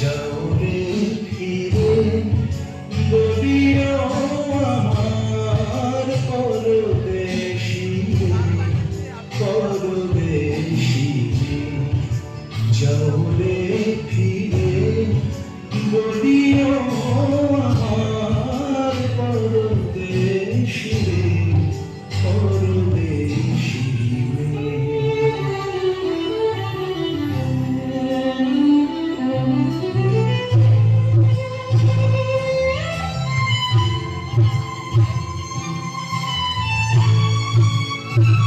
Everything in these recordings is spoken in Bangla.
যাও রে ফিরে গভীর Mm-hmm.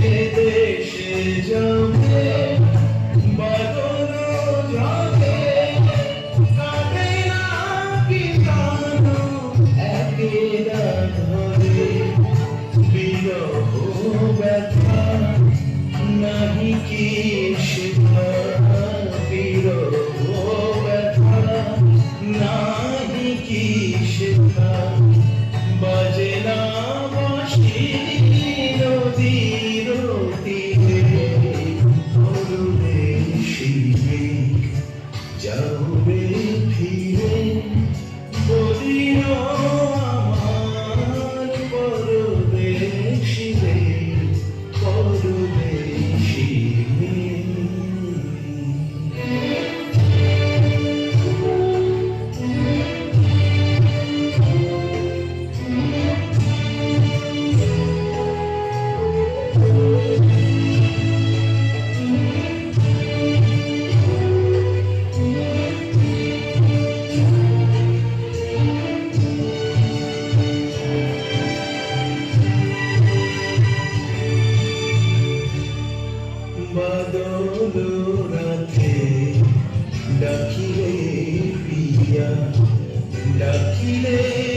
দেশে যাবে হলো রাতে ডাকিলে প্রিয়া ডাকিলে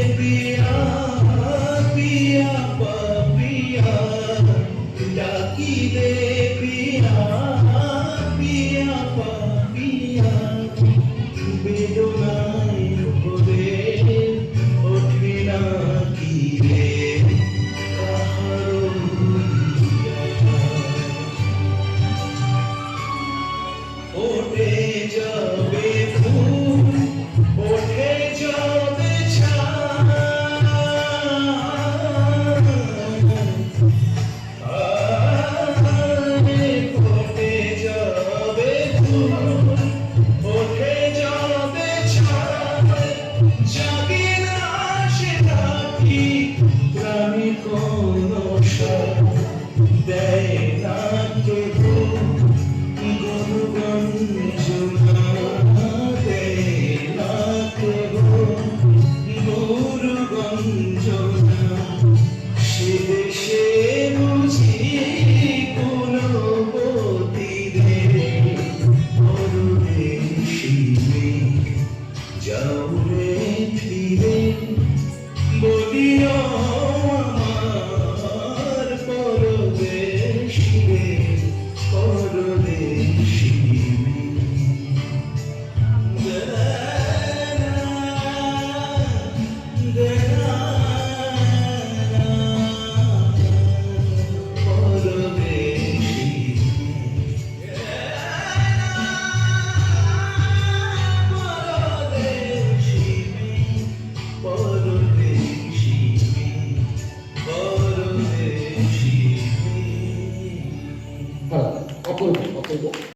কোনো দেয় না কেবল Dios. 보고.